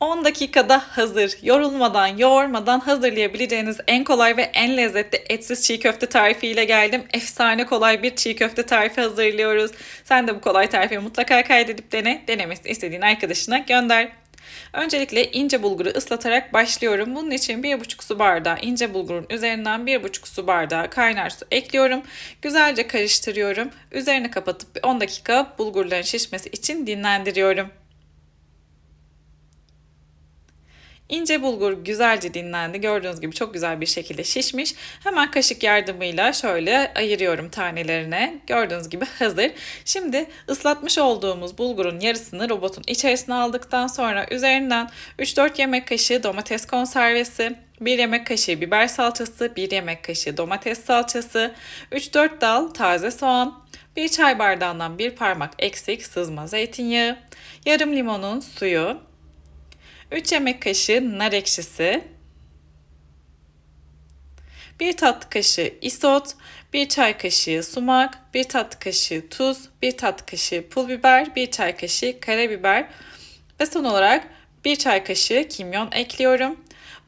10 dakikada hazır, yorulmadan, yoğurmadan hazırlayabileceğiniz en kolay ve en lezzetli etsiz çiğ köfte tarifiyle geldim. Efsane kolay bir çiğ köfte tarifi hazırlıyoruz. Sen de bu kolay tarifi mutlaka kaydedip dene, denemesini istediğin arkadaşına gönder. Öncelikle ince bulguru ıslatarak başlıyorum. Bunun için 1,5 su bardağı ince bulgurun üzerinden 1,5 su bardağı kaynar su ekliyorum. Güzelce karıştırıyorum. Üzerini kapatıp 10 dakika bulgurların şişmesi için dinlendiriyorum. İnce bulgur güzelce dinlendi. Gördüğünüz gibi çok güzel bir şekilde şişmiş. Hemen kaşık yardımıyla şöyle ayırıyorum tanelerine. Gördüğünüz gibi hazır. Şimdi ıslatmış olduğumuz bulgurun yarısını robotun içerisine aldıktan sonra üzerinden 3-4 yemek kaşığı domates konservesi, 1 yemek kaşığı biber salçası, 1 yemek kaşığı domates salçası, 3-4 dal taze soğan, 1 çay bardağından 1 parmak eksik sızma zeytinyağı, yarım limonun suyu, 3 yemek kaşığı nar ekşisi, 1 tatlı kaşığı isot, 1 çay kaşığı sumak, 1 tatlı kaşığı tuz, 1 tatlı kaşığı pul biber, 1 çay kaşığı karabiber ve son olarak 1 çay kaşığı kimyon ekliyorum.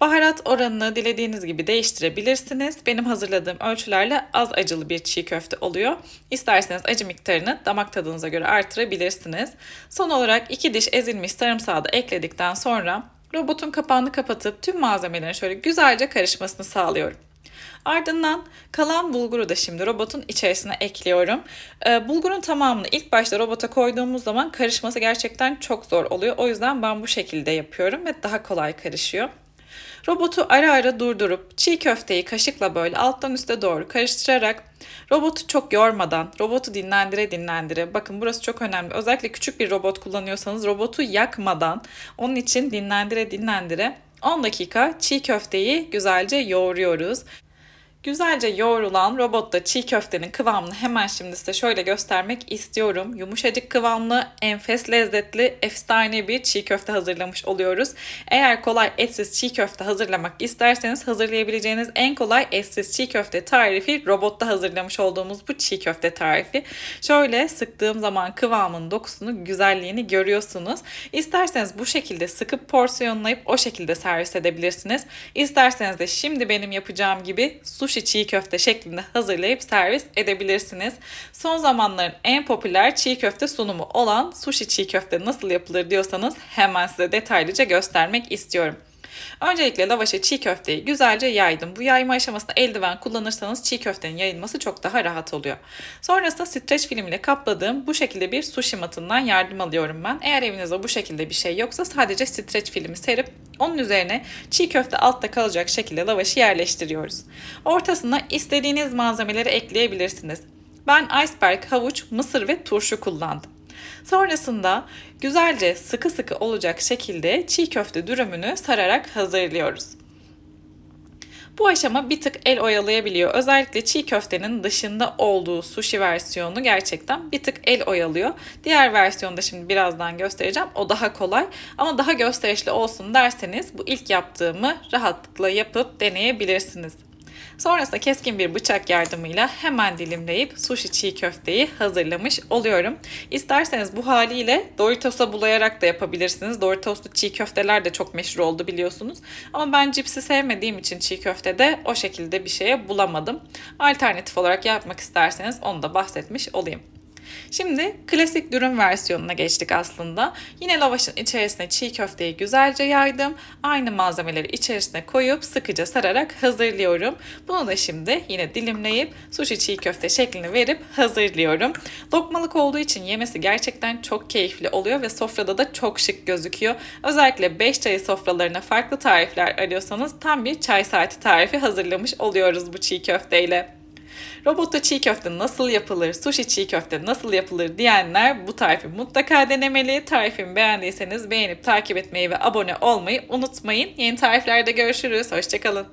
Baharat oranını dilediğiniz gibi değiştirebilirsiniz. Benim hazırladığım ölçülerle az acılı bir çiğ köfte oluyor. İsterseniz acı miktarını damak tadınıza göre artırabilirsiniz. Son olarak 2 diş ezilmiş sarımsağı da ekledikten sonra robotun kapağını kapatıp tüm malzemelerin şöyle güzelce karışmasını sağlıyorum. Ardından kalan bulguru da şimdi robotun içerisine ekliyorum. Ee, bulgurun tamamını ilk başta robota koyduğumuz zaman karışması gerçekten çok zor oluyor. O yüzden ben bu şekilde yapıyorum ve daha kolay karışıyor. Robotu ara ara durdurup çiğ köfteyi kaşıkla böyle alttan üste doğru karıştırarak robotu çok yormadan, robotu dinlendire dinlendire. Bakın burası çok önemli. Özellikle küçük bir robot kullanıyorsanız robotu yakmadan onun için dinlendire dinlendire 10 dakika çiğ köfteyi güzelce yoğuruyoruz. Güzelce yoğrulan robotta çiğ köftenin kıvamını hemen şimdi size şöyle göstermek istiyorum. Yumuşacık kıvamlı, enfes lezzetli, efsane bir çiğ köfte hazırlamış oluyoruz. Eğer kolay etsiz çiğ köfte hazırlamak isterseniz hazırlayabileceğiniz en kolay etsiz çiğ köfte tarifi robotta hazırlamış olduğumuz bu çiğ köfte tarifi. Şöyle sıktığım zaman kıvamın dokusunu, güzelliğini görüyorsunuz. İsterseniz bu şekilde sıkıp porsiyonlayıp o şekilde servis edebilirsiniz. İsterseniz de şimdi benim yapacağım gibi su sushi çiğ köfte şeklinde hazırlayıp servis edebilirsiniz. Son zamanların en popüler çiğ köfte sunumu olan sushi çiğ köfte nasıl yapılır diyorsanız hemen size detaylıca göstermek istiyorum. Öncelikle lavaşa çiğ köfteyi güzelce yaydım. Bu yayma aşamasında eldiven kullanırsanız çiğ köftenin yayılması çok daha rahat oluyor. Sonrasında streç film ile kapladığım bu şekilde bir sushi matından yardım alıyorum ben. Eğer evinizde bu şekilde bir şey yoksa sadece streç filmi serip onun üzerine çiğ köfte altta kalacak şekilde lavaşı yerleştiriyoruz. Ortasına istediğiniz malzemeleri ekleyebilirsiniz. Ben iceberg, havuç, mısır ve turşu kullandım. Sonrasında güzelce sıkı sıkı olacak şekilde çiğ köfte dürümünü sararak hazırlıyoruz. Bu aşama bir tık el oyalayabiliyor. Özellikle çiğ köftenin dışında olduğu sushi versiyonu gerçekten bir tık el oyalıyor. Diğer versiyonu da şimdi birazdan göstereceğim. O daha kolay ama daha gösterişli olsun derseniz bu ilk yaptığımı rahatlıkla yapıp deneyebilirsiniz. Sonrasında keskin bir bıçak yardımıyla hemen dilimleyip sushi çiğ köfteyi hazırlamış oluyorum. İsterseniz bu haliyle Doritos'a bulayarak da yapabilirsiniz. Doritos'lu çiğ köfteler de çok meşhur oldu biliyorsunuz. Ama ben cipsi sevmediğim için çiğ köftede o şekilde bir şeye bulamadım. Alternatif olarak yapmak isterseniz onu da bahsetmiş olayım. Şimdi klasik dürüm versiyonuna geçtik aslında. Yine lavaşın içerisine çiğ köfteyi güzelce yaydım. Aynı malzemeleri içerisine koyup sıkıca sararak hazırlıyorum. Bunu da şimdi yine dilimleyip sushi çiğ köfte şeklini verip hazırlıyorum. Lokmalık olduğu için yemesi gerçekten çok keyifli oluyor ve sofrada da çok şık gözüküyor. Özellikle 5 çayı sofralarına farklı tarifler arıyorsanız tam bir çay saati tarifi hazırlamış oluyoruz bu çiğ köfteyle. Robotta çiğ köfte nasıl yapılır, sushi çiğ köfte nasıl yapılır diyenler bu tarifi mutlaka denemeli. Tarifimi beğendiyseniz beğenip takip etmeyi ve abone olmayı unutmayın. Yeni tariflerde görüşürüz. Hoşçakalın.